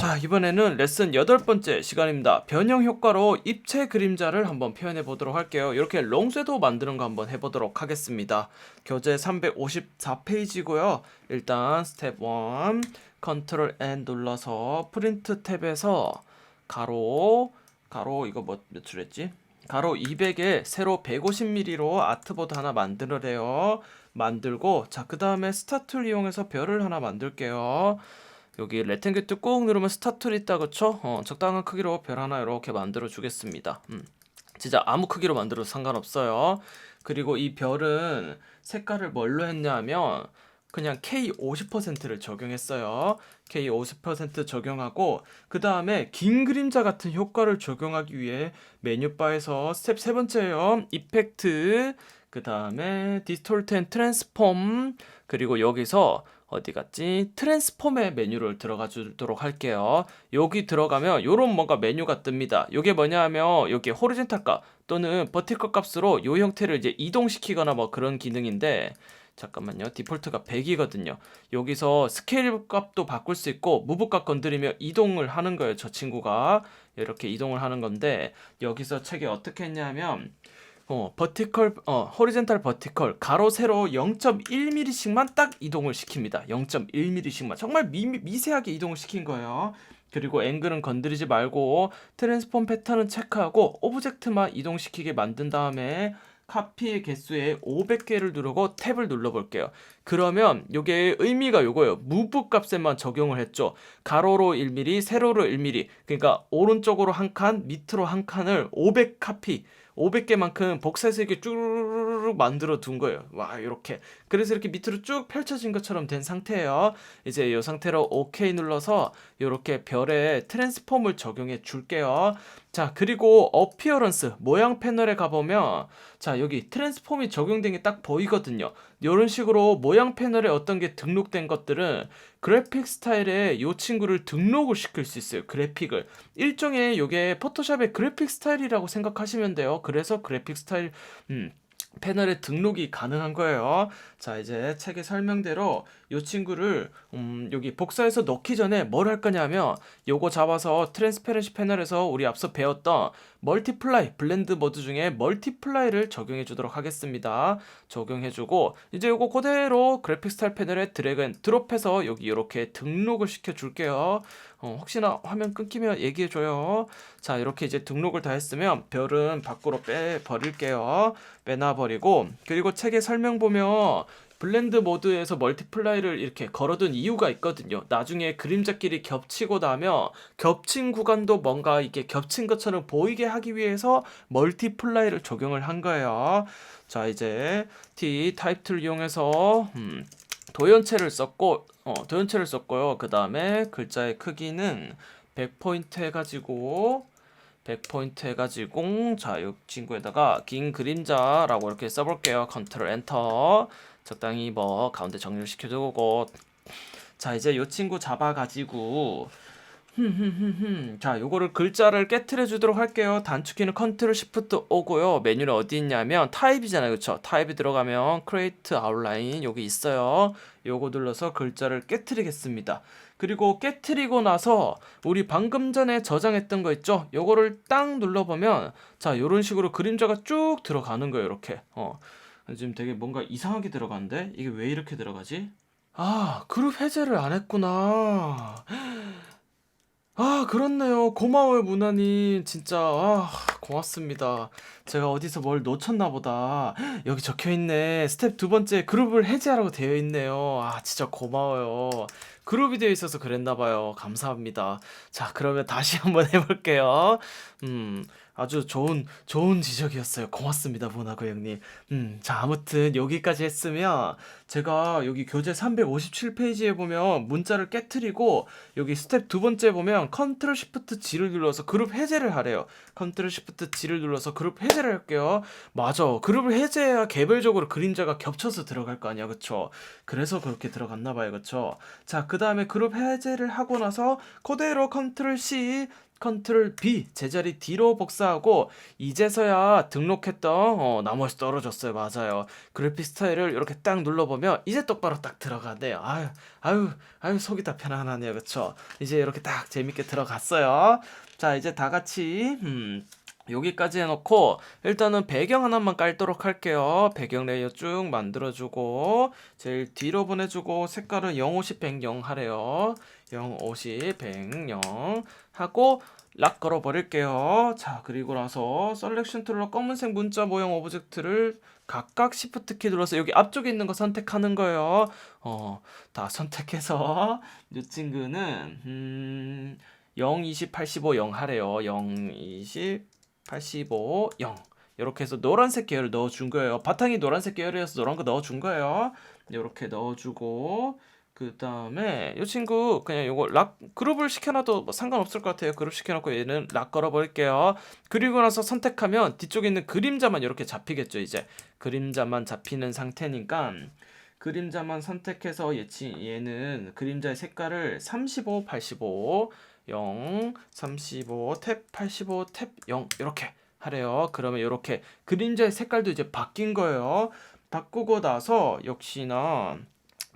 자 이번에는 레슨 여덟 번째 시간입니다. 변형 효과로 입체 그림자를 한번 표현해 보도록 할게요. 이렇게 롱쇠도 만드는 거 한번 해보도록 하겠습니다. 교재 354페이지고요. 일단 스텝 1 컨트롤 N 눌러서 프린트 탭에서 가로 가로 이거 뭐 몇줄 했지? 가로 200에 세로 150mm로 아트보드 하나 만들으래요. 만들고 자 그 다음에 스타트를 이용해서 별을 하나 만들게요. 여기 레탱글 꾹 누르면 스타트를 있다 그쵸? 어, 적당한 크기로 별 하나 이렇게 만들어 주겠습니다. 음. 진짜 아무 크기로 만들어도 상관없어요. 그리고 이 별은 색깔을 뭘로 했냐면 그냥 K 50%를 적용했어요. K 50% 적용하고 그 다음에 긴 그림자 같은 효과를 적용하기 위해 메뉴바에서 스텝 세 번째요. 이펙트 그 다음에 디스톨트 앤 트랜스폼 그리고 여기서 어디 갔지? 트랜스폼의 메뉴를 들어가 주도록 할게요. 여기 들어가면 요런 뭔가 메뉴가 뜹니다. 요게 뭐냐 하면 여기 호리젠탈 값 또는 버티컬 값으로 요 형태를 이제 이동시키거나 뭐 그런 기능인데 잠깐만요. 디폴트가 100이거든요. 여기서 스케일 값도 바꿀 수 있고 무브 값 건드리며 이동을 하는 거예요. 저 친구가 이렇게 이동을 하는 건데 여기서 책에 어떻게 했냐면 어, 버티컬 어, 호리젠탈 버티컬 가로 세로 0.1mm씩만 딱 이동을 시킵니다. 0.1mm씩만 정말 미, 미세하게 이동을 시킨 거예요. 그리고 앵글은 건드리지 말고 트랜스폼 패턴은 체크하고 오브젝트만 이동시키게 만든 다음에 카피의 개수에 500개를 누르고 탭을 눌러 볼게요. 그러면 이게 의미가 요거예요. 무브 값에만 적용을 했죠. 가로로 1mm, 세로로 1mm. 그러니까 오른쪽으로 한 칸, 밑으로 한 칸을 500 카피 500개만큼 복사해서 이렇게 쭈르르 만들어 둔 거예요. 와, 이렇게. 그래서 이렇게 밑으로 쭉 펼쳐진 것처럼 된 상태예요. 이제 이 상태로 OK 눌러서 이렇게 별에 트랜스폼을 적용해 줄게요. 자, 그리고 어피어런스 모양 패널에 가보면 자, 여기 트랜스폼이 적용된 게 딱 보이거든요. 이런 식으로 모양 패널에 어떤 게 등록된 것들은 그래픽 스타일에 이 친구를 등록을 시킬 수 있어요. 그래픽을. 일종의 요게 포토샵의 그래픽 스타일이라고 생각하시면 돼요. 그래서 그래픽 스타일 음 패널에 등록이 가능한 거예요. 자, 이제 책의 설명대로 이 친구를 음, 여기 복사해서 넣기 전에 뭘 할 거냐면 요거 잡아서 트랜스페런시 패널에서 우리 앞서 배웠던 멀티플라이 블렌드 모드 중에 멀티플라이를 적용해 주도록 하겠습니다. 적용해 주고 이제 요거 그대로 그래픽 스타일 패널에 드래그 앤 드롭해서 여기 이렇게 등록을 시켜 줄게요. 어, 혹시나 화면 끊기면 얘기해 줘요. 자, 이렇게 이제 등록을 다 했으면 별은 밖으로 빼 버릴게요. 빼놔 버리고 그리고 책의 설명 보면 블렌드 모드에서 멀티플라이를 이렇게 걸어둔 이유가 있거든요. 나중에 그림자끼리 겹치고 나면 겹친 구간도 뭔가 이렇게 겹친 것처럼 보이게 하기 위해서 멀티플라이를 적용을 한 거예요. 자, 이제 T 타입 툴 이용해서 음, 도연체를 썼고 어, 도연체를 썼고요. 그 다음에 글자의 크기는 100포인트 해가지고 100포인트 해가지고 자, 이 친구에다가 긴 그림자라고 이렇게 써볼게요. 컨트롤 엔터 적당히 뭐 가운데 정리를 시켜두고 자 이제 요 친구 잡아가지고 자 요거를 글자를 깨트려 주도록 할게요. 단축키는 컨트롤 시프트 오고요. 메뉴는 어디 있냐면 타입이잖아요. 그쵸? 타입이 들어가면 크레이트 아웃라인 여기 있어요. 요거 눌러서 글자를 깨트리겠습니다. 그리고 깨트리고 나서 우리 방금 전에 저장했던 거 있죠? 요거를 딱 눌러보면 자 요런 식으로 그림자가 쭉 들어가는 거예요 이렇게. 어. 지금 되게 뭔가 이상하게 들어가는데? 이게 왜 이렇게 들어가지? 아, 그룹 해제를 안 했구나. 아, 그렇네요. 고마워요, 문화님. 진짜, 아, 고맙습니다. 제가 어디서 뭘 놓쳤나 보다. 여기 적혀 있네. 스텝 두 번째 그룹을 해제하라고 되어 있네요. 아, 진짜 고마워요. 그룹이 되어 있어서 그랬나 봐요. 감사합니다. 자, 그러면 다시 한번 해볼게요. 음, 아주 좋은 좋은 지적이었어요. 고맙습니다, 모나고 형님. 음, 자 아무튼 여기까지 했으면 제가 여기 교재 357페이지에 보면 문자를 깨트리고 여기 스텝 두 번째 보면 컨트롤 시프트 G를 눌러서 그룹 해제를 하래요. 컨트롤 시프트 G를 눌러서 그룹 해제를 할게요. 맞아. 그룹을 해제해야 개별적으로 그림자가 겹쳐서 들어갈 거 아니야. 그쵸? 그래서 그렇게 들어갔나 봐요. 그쵸? 자, 그 다음에 그룹 해제를 하고 나서 그대로 컨트롤 C 컨트롤 B 제자리 뒤로 복사하고 이제서야 등록했던 어, 나머지 떨어졌어요. 맞아요. 그래픽 스타일을 이렇게 딱 눌러보면 이제 똑바로 딱 들어가네요. 아유 아유 아유 속이 다 편안하네요. 그쵸? 이제 이렇게 딱 재밌게 들어갔어요. 자 이제 다 같이 음 여기까지 해놓고 일단은 배경 하나만 깔도록 할게요. 배경 레이어 쭉 만들어주고 제일 뒤로 보내주고 색깔은 050 100 하래요. 050 100 하고 락 걸어 버릴게요. 자 그리고 나서 셀렉션 툴로 검은색 문자 모형 오브젝트를 각각 Shift 키 눌러서 여기 앞쪽에 있는 거 선택하는 거예요. 어, 다 선택해서 이 친구는 음, 0, 20, 85, 0 하래요. 0, 20, 85, 0 이렇게 해서 노란색 계열을 넣어준 거예요. 바탕이 노란색 계열이어서 노란 거 넣어준 거예요. 이렇게 넣어주고 그 다음에 이 친구 그냥 요거 락 그룹을 시켜놔도 뭐 상관없을 것 같아요. 그룹 시켜놓고 얘는 락 걸어버릴게요. 그리고 나서 선택하면 뒤쪽에 있는 그림자만 이렇게 잡히겠죠. 이제 그림자만 잡히는 상태니까 그림자만 선택해서 얘치 얘는 그림자의 색깔을 35, 85, 0, 35, 탭 85, 탭 0 이렇게 하래요. 그러면 이렇게 그림자의 색깔도 이제 바뀐 거예요. 바꾸고 나서 역시나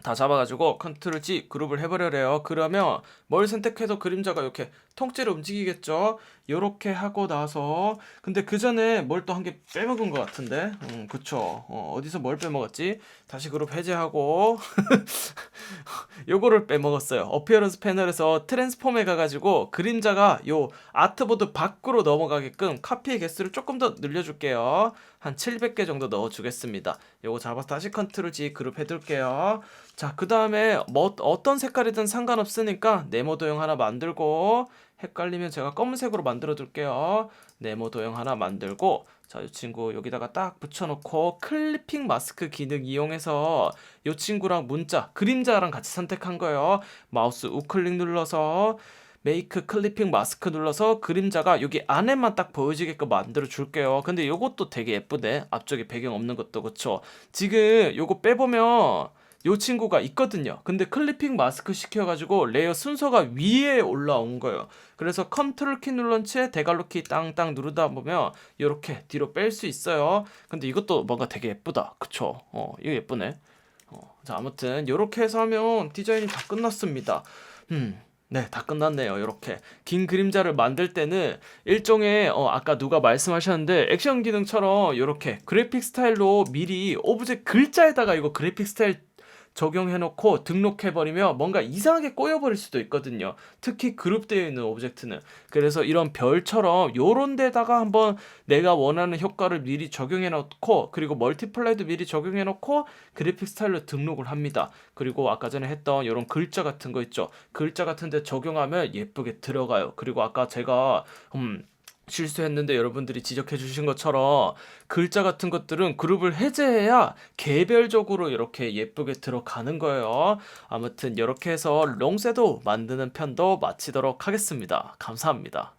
다 잡아가지고 컨트롤 G 그룹을 해버려래요. 그러면 뭘 선택해도 그림자가 이렇게 통째로 움직이겠죠. 요렇게 하고 나서 근데 그 전에 뭘 또 한 개 빼먹은 것 같은데, 음 그쵸. 어, 어디서 뭘 빼먹었지? 다시 그룹 해제하고 요거를 빼먹었어요. 어피어런스 패널에서 트랜스폼에 가가지고 그림자가 요 아트보드 밖으로 넘어가게끔 카피의 개수를 조금 더 늘려줄게요. 한 700개 정도 넣어주겠습니다. 요거 잡아서 다시 컨트롤 G 그룹 해둘게요. 자, 그 다음에 뭐 어떤 색깔이든 상관없으니까 네모 도형 하나 만들고 헷갈리면 제가 검은색으로 만들어 둘게요. 네모 도형 하나 만들고 자, 이 친구 여기다가 딱 붙여놓고 클리핑 마스크 기능 이용해서 이 친구랑 문자, 그림자랑 같이 선택한 거예요. 마우스 우클릭 눌러서 메이크 클리핑 마스크 눌러서 그림자가 여기 안에만 딱 보여지게끔 만들어 줄게요. 근데 요것도 되게 예쁘네. 앞쪽에 배경 없는 것도 그쵸. 지금 요거 빼보면 요 친구가 있거든요. 근데 클리핑 마스크 시켜가지고 레이어 순서가 위에 올라온 거예요. 그래서 컨트롤 키 눌른 채 대괄호 키 땅땅 누르다 보면 이렇게 뒤로 뺄 수 있어요. 근데 이것도 뭔가 되게 예쁘다. 그쵸? 어, 이거 예쁘네. 어, 자, 아무튼 이렇게 해서 하면 디자인이 다 끝났습니다. 음. 네, 다 끝났네요. 이렇게 긴 그림자를 만들 때는 일종의 어, 아까 누가 말씀하셨는데 액션 기능처럼 이렇게 그래픽 스타일로 미리 오브젝트 글자에다가 이거 그래픽 스타일 적용해놓고 등록해버리면 뭔가 이상하게 꼬여버릴 수도 있거든요. 특히 그룹되어 있는 오브젝트는. 그래서 이런 별처럼 요런 데다가 한번 내가 원하는 효과를 미리 적용해놓고 그리고 멀티플라이도 미리 적용해놓고 그래픽 스타일로 등록을 합니다. 그리고 아까 전에 했던 이런 글자 같은 거 있죠. 글자 같은 데 적용하면 예쁘게 들어가요. 그리고 아까 제가 음 실수했는데 여러분들이 지적해 주신 것처럼 글자 같은 것들은 그룹을 해제해야 개별적으로 이렇게 예쁘게 들어가는 거예요. 아무튼 이렇게 해서 롱세도 만드는 편도 마치도록 하겠습니다. 감사합니다.